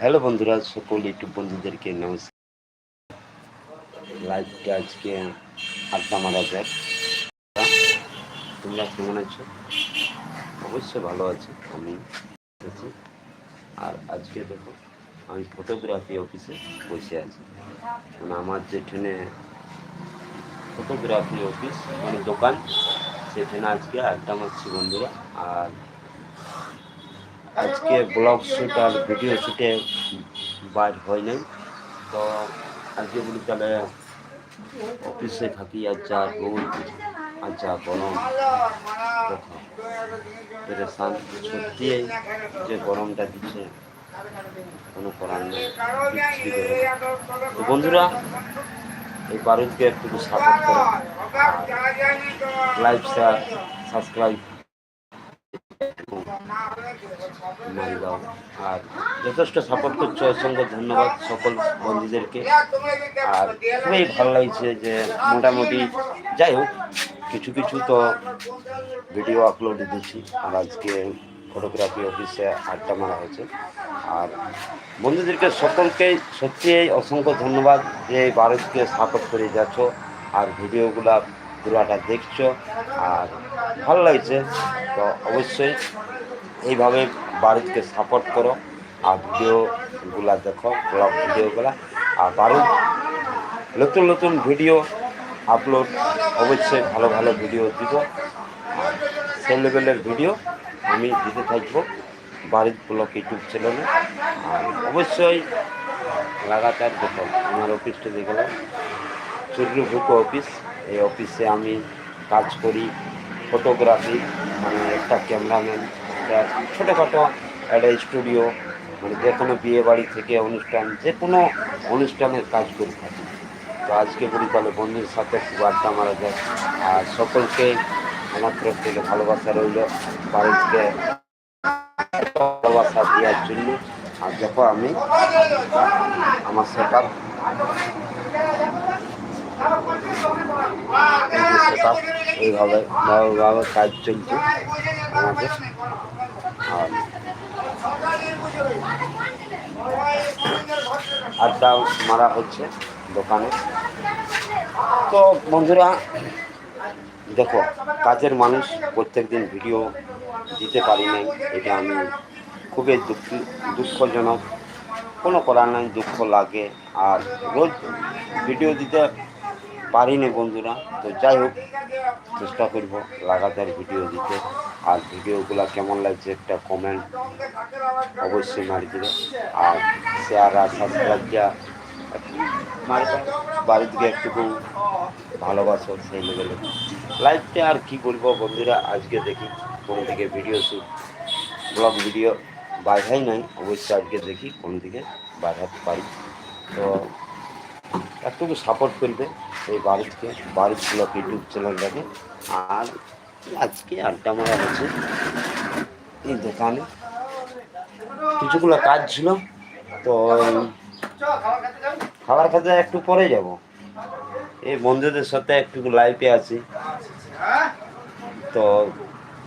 Hello বন্ধুরা, সকল YouTube বন্ধুদেরকে নমস্কার। লাইভটা আজকে আড্ডা মারা যাক। তোমরা কেমন আছো? অবশ্যই ভালো আছি, আমি আর আজকে দেখো, আমি ফটোগ্রাফি অফিসে বসে আছি। মানে আমার যেখানে ফটোগ্রাফি অফিস মানে দোকান, সেখানে আজকে আড্ডা মারছি বন্ধুরা। আর আজকে ব্লগ শ্যুট আর ভিডিও শ্যুটে বাইর হয় নাই। তো আজকে বলি তাহলে অফিসে থাকি আর যা রোদ আর যা গরম পেরেশান। সত্যি যে গরমটা দিচ্ছে, কোনো করার নেই তো বন্ধুরা, এই বারুদকে একটু সাপোর্ট করো। লাইভ সাবস্ক্রাইব আর যথেষ্ট সাপোর্ট করছ অসংখ্য ধন্যবাদ সকল বন্ধুদেরকে। আর খুবই ভালো লাগছে যে মোটামুটি যাই হোক, কিছু কিছু তো ভিডিও আপলোড দিচ্ছি আর আজকে ফটোগ্রাফি অফিসে আড্ডা মারা হয়েছে। আর বন্ধুদেরকে সকলকে সত্যি অসংখ্য ধন্যবাদ যে ভারতকে সাপোর্ট করে যাচ্ছ। আর ভিডিওগুলা পুরাটা দেখছ আর ভালো লাগছে, তো অবশ্যই এইভাবে ভারতকে সাপোর্ট করো। আর ভিডিওগুলা দেখো ব্লগ ভিডিওগুলা। আর ভারত নতুন নতুন ভিডিও আপলোড অবশ্যই ভালো ভালো ভিডিও দিব। আর সেই লেভেলের ভিডিও আমি দিতে থাকব বাড়ির ব্লক ইউটিউব চ্যানেলে আর অবশ্যই লাগাতার দেখো আমার অফিসটা দেখলাম সূর্যভুক অফিস এই অফিসে আমি কাজ করি ফটোগ্রাফি মানে একটা ক্যামেরাম্যান একটা ছোটোখাটো একটা স্টুডিও মানে যে কোনো বিয়ে বাড়ি থেকে অনুষ্ঠান, যে কোনো অনুষ্ঠানের কাজ করে থাকি। তো আজকে বলি তাহলে বন্ধুর সাথে একটু আড্ডা মারা যায় আর সকলকে আমার তরফ থেকে ভালোবাসা রইল, বাড়িতে ভালোবাসা দেওয়ার জন্য। আর যখন আমি আমার সেট আপ এইভাবে ভালোভাবে কাজ চলছে আমাদের। আর আড্ডা মারা হচ্ছে দোকানে। তো বন্ধুরা, দেখো, কাজের মানুষ প্রত্যেক দিন ভিডিও দিতে পারি নাই, এটা আমি খুবই দুঃখ দুঃখজনক। কোনো করার নাই, দুঃখ লাগে। আর রোজ ভিডিও দিতে পারি না বন্ধুরা, তো যাই হোক, চেষ্টা করব লাগাতার ভিডিও দিতে। আর ভিডিওগুলো কেমন লাগছে একটা কমেন্ট অবশ্যই মারি দেবে। আর শেয়ার আর সাবস্ক্রাইব যা মারবে। বাড়ি থেকে একটুকু ভালোবাসো সেই লেভেলে লাইফটা আর কি বলব বন্ধুরা, আজকে দেখি কোন দিকে ভিডিও শ্যুট ব্লগ ভিডিও বাধাই নাই। অবশ্যই আজকে দেখি কোন দিকে বাধাতে পারি। তো একটু সাপোর্ট করবে। এই বাড়িতে বাড়ির ব্লগ ইউটিউব চ্যানেলটাকে আর আজকে আড্ডা মারা হচ্ছে এই দোকানে। কিছুগুলো কাজ ছিল, তো খাবার খেতে একটু পরে যাব। এই বন্ধুদের সাথে একটু লাইভে আছি। তো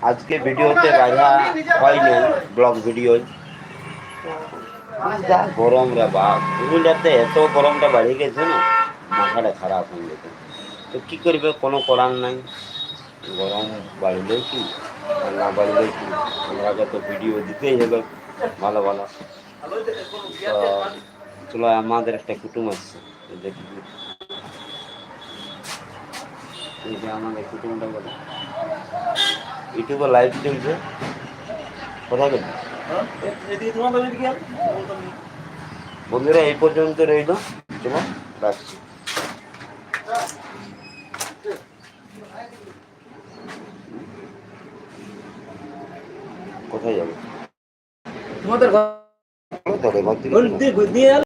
আজকে ভিডিওতে বাধা হয়নি ব্লগ ভিডিও যা গরম রে বাপ। পুরুলিয়াতে এত গরমটা বাড়ে গেছে না, মাথাটা খারাপ হয়ে গেছে। তো কী করবে? কোনো করার নাই। গরম বাড়লে কি, আর না বাড়লে কি? আমরা তো ভিডিও দিতেই হবে ভালো ভালো। চলো, আমাদের একটা কুটুম আসছে, দেখি। যে আমাদের কুটুমটা বলে। ইউটিউবে লাইভ চলছে কোথায় গেছে বন্ধুরা এই পর্যন্ত রইল। তোমার রাখছি। কোথায় যাবে? তোমাদের ঘর